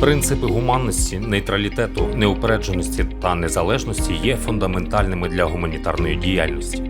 Принципи гуманності, нейтралітету, неупередженості та незалежності є фундаментальними для гуманітарної діяльності.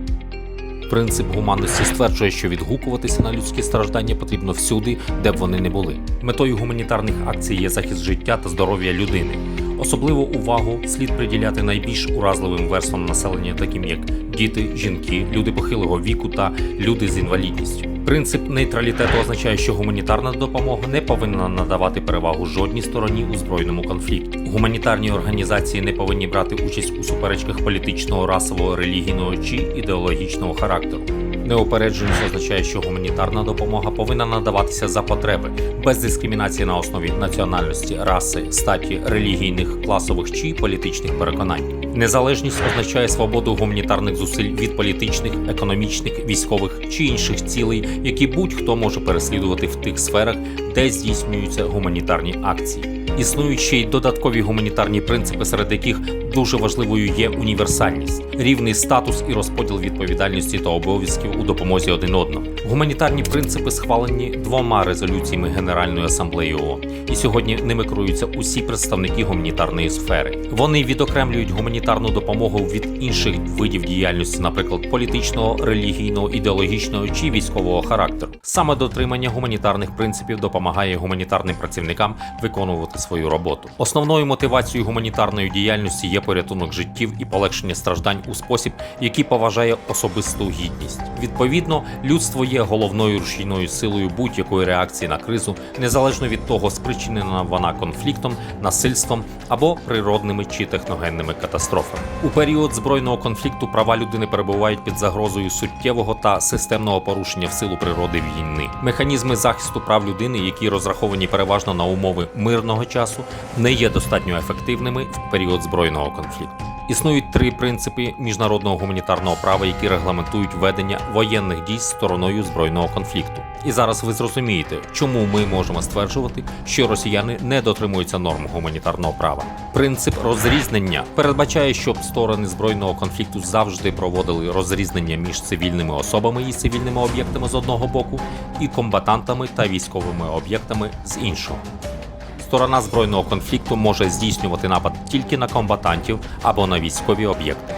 Принцип гуманності стверджує, що відгукуватися на людські страждання потрібно всюди, де б вони не були. Метою гуманітарних акцій є захист життя та здоров'я людини. Особливу увагу слід приділяти найбільш уразливим верствам населення, таким як діти, жінки, люди похилого віку та люди з інвалідністю. Принцип нейтралітету означає, що гуманітарна допомога не повинна надавати перевагу жодній стороні у збройному конфлікті. Гуманітарні організації не повинні брати участь у суперечках політичного, расового, релігійного чи ідеологічного характеру. Неупередженість означає, що гуманітарна допомога повинна надаватися за потреби без дискримінації на основі національності, раси, статі, релігійних, класових чи політичних переконань. Незалежність означає свободу гуманітарних зусиль від політичних, економічних, військових чи інших цілей, які будь-хто може переслідувати в тих сферах, де здійснюються гуманітарні акції. Існують ще й додаткові гуманітарні принципи, серед яких дуже важливою є універсальність, рівний статус і розподіл відповідальності та обов'язків у допомозі один одному. Гуманітарні принципи схвалені двома резолюціями Генеральної асамблеї ООН, і сьогодні ними керуються усі представники гуманітарної сфери. Вони відокремлюють гуманітарну допомогу від інших видів діяльності, наприклад, політичного, релігійного, ідеологічного чи військового характеру. Саме дотримання гуманітарних принципів допомагає гуманітарним працівникам виконувати свою роботу. Основною мотивацією гуманітарної діяльності є порятунок життів і полегшення страждань у спосіб, який поважає особисту гідність. Відповідно, людство є головною рушійною силою будь-якої реакції на кризу, незалежно від того, спричинена вона конфліктом, насильством або природними чи техногенними катастрофами. У період збройного конфлікту права людини перебувають під загрозою суттєвого та системного порушення в силу природи війни. Механізми захисту прав людини, які розраховані переважно на умови мирного часу, не є достатньо ефективними в період збройного конфлікту. Існують три принципи міжнародного гуманітарного права, які регламентують ведення воєнних дій стороною збройного конфлікту. І зараз ви зрозумієте, чому ми можемо стверджувати, що росіяни не дотримуються норм гуманітарного права. Принцип розрізнення передбачає, щоб сторони збройного конфлікту завжди проводили розрізнення між цивільними особами і цивільними об'єктами з одного боку, і комбатантами та військовими об'єктами з іншого. Сторона збройного конфлікту може здійснювати напад тільки на комбатантів або на військові об'єкти.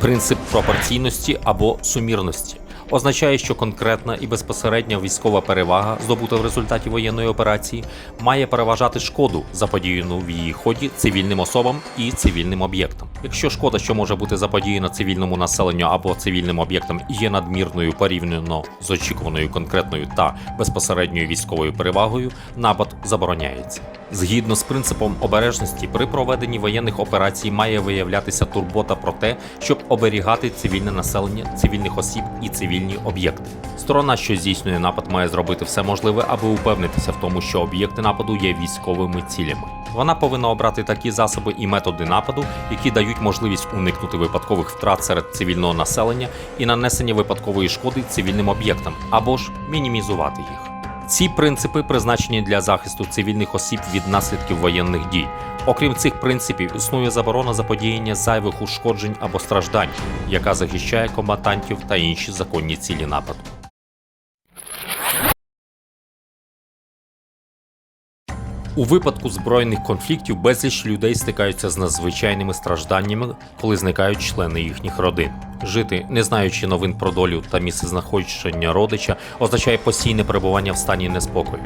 Принцип пропорційності або сумірності означає, що конкретна і безпосередня військова перевага, здобута в результаті воєнної операції, має переважати шкоду, заподіяну в її ході цивільним особам і цивільним об'єктам. Якщо шкода, що може бути заподіяна цивільному населенню або цивільним об'єктам, є надмірною порівняно з очікуваною конкретною та безпосередньою військовою перевагою, напад забороняється. Згідно з принципом обережності, при проведенні воєнних операцій має виявлятися турбота про те, щоб оберігати цивільне населення, цивільних осіб і цивільні об'єкти. Сторона, що здійснює напад, має зробити все можливе, аби упевнитися в тому, що об'єкти нападу є військовими цілями. Вона повинна обрати такі засоби і методи нападу, які дають можливість уникнути випадкових втрат серед цивільного населення і нанесення випадкової шкоди цивільним об'єктам або ж мінімізувати їх. Ці принципи призначені для захисту цивільних осіб від наслідків воєнних дій. Окрім цих принципів, існує заборона заподіяння зайвих ушкоджень або страждань, яка захищає комбатантів та інші законні цілі нападу. У випадку збройних конфліктів безліч людей стикаються з надзвичайними стражданнями, коли зникають члени їхніх родин. Жити, не знаючи новин про долю та місце знаходження родича, означає постійне перебування в стані неспокою.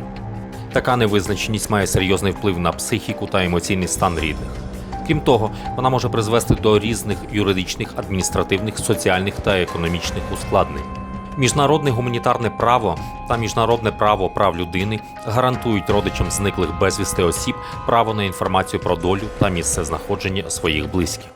Така невизначеність має серйозний вплив на психіку та емоційний стан рідних. Крім того, вона може призвести до різних юридичних, адміністративних, соціальних та економічних ускладнень. Міжнародне гуманітарне право та міжнародне право прав людини гарантують родичам зниклих безвісти осіб право на інформацію про долю та місце знаходження своїх близьких.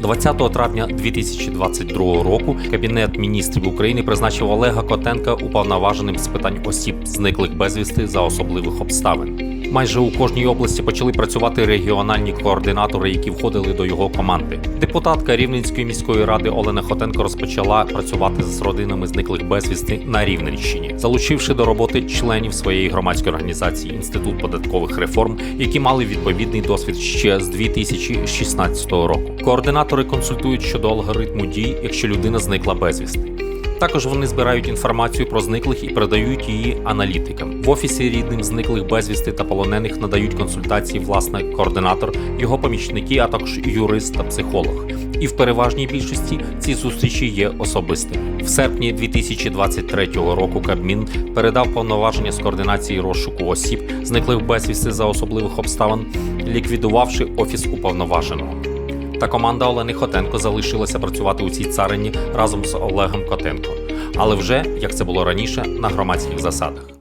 20 травня 2022 року Кабінет міністрів України призначив Олега Котенка уповноваженим з питань осіб, зниклих безвісти за особливих обставин. Майже у кожній області почали працювати регіональні координатори, які входили до його команди. Депутатка Рівненської міської ради Олена Хотенко розпочала працювати з родинами зниклих безвісти на Рівненщині, залучивши до роботи членів своєї громадської організації Інститут податкових реформ, які мали відповідний досвід ще з 2016 року. Координатори консультують щодо алгоритму дій, якщо людина зникла безвісти. Також вони збирають інформацію про зниклих і передають її аналітикам. В офісі рідним зниклих безвісти та полонених надають консультації власне координатор, його помічники, а також юрист та психолог. І в переважній більшості ці зустрічі є особистими. В серпні 2023 року Кабмін передав повноваження з координації розшуку осіб, зниклих безвісти за особливих обставин, ліквідувавши офіс уповноваженого. Та команда Олени Хотенко залишилася працювати у цій царині разом з Олегом Котенко, але вже як це було раніше, на громадських засадах.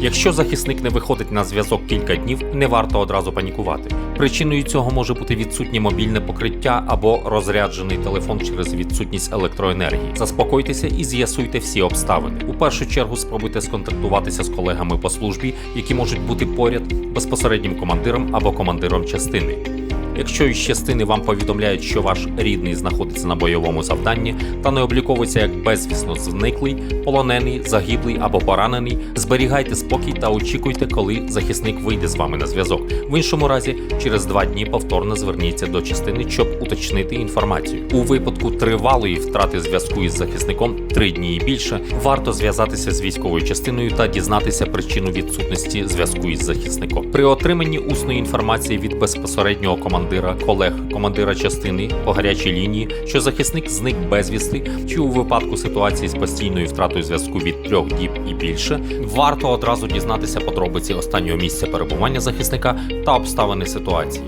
Якщо захисник не виходить на зв'язок кілька днів, не варто одразу панікувати. Причиною цього може бути відсутнє мобільне покриття або розряджений телефон через відсутність електроенергії. Заспокойтеся і з'ясуйте всі обставини. У першу чергу спробуйте сконтактуватися з колегами по службі, які можуть бути поряд безпосереднім командиром або командиром частини. Якщо із частини вам повідомляють, що ваш рідний знаходиться на бойовому завданні та не обліковується як безвісно зниклий, полонений, загиблий або поранений, зберігайте спокій та очікуйте, коли захисник вийде з вами на зв'язок. В іншому разі, через два дні повторно зверніться до частини, щоб уточнити інформацію. У випадку тривалої втрати зв'язку із захисником три дні і більше, варто зв'язатися з військовою частиною та дізнатися причину відсутності зв'язку із захисником. При отриманні усної інформації від безпосереднього командира, колег, командира частини по гарячій лінії, що захисник зник безвісти, чи у випадку ситуації з постійною втратою зв'язку від трьох діб і більше, варто одразу дізнатися подробиці останнього місця перебування захисника та обставини ситуації.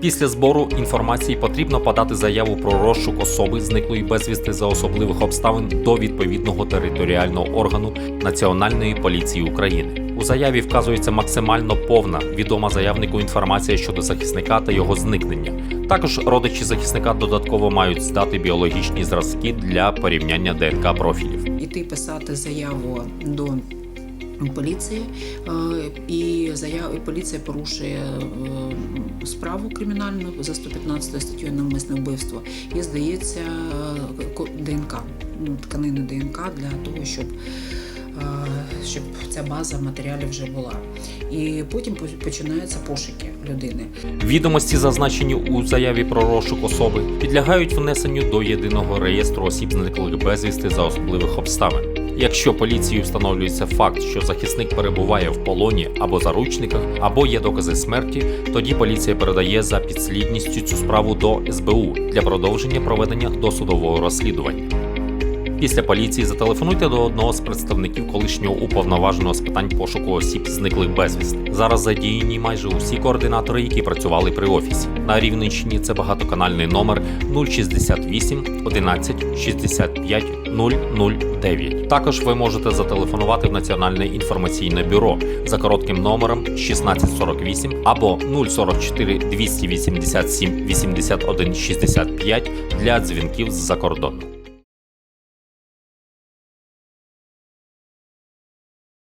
Після збору інформації потрібно подати заяву про розшук особи, зниклої безвісти за особливих обставин до відповідного територіального органу Національної поліції України. У заяві вказується максимально повна відома заявнику інформація щодо захисника та його зникнення. Також родичі захисника додатково мають здати біологічні зразки для порівняння ДНК профілів. іти писати заяву до поліції, е, і заяв і поліція порушує е, справу кримінальну за 115 статтю навмисне вбивство і здається е, ДНК, ну, тканини ДНК для того, щоб. Щоб ця база матеріалів вже була, і потім починаються пошуки людини. Відомості, зазначені у заяві про розшук особи, підлягають внесенню до єдиного реєстру осіб зниклих безвісти за особливих обставин. Якщо поліцією встановлюється факт, що захисник перебуває в полоні або заручниках, або є докази смерті, тоді поліція передає за підслідністю цю справу до СБУ для продовження проведення досудового розслідування. Після поліції зателефонуйте до одного з представників колишнього уповноваженого з питань пошуку осіб зниклих безвісти. Зараз задіяні майже усі координатори, які працювали при офісі. На Рівненщині це багатоканальний номер 068 11 65 009. Також ви можете зателефонувати в Національне інформаційне бюро за коротким номером 1648 або 044 287 81 65 для дзвінків з-за кордону.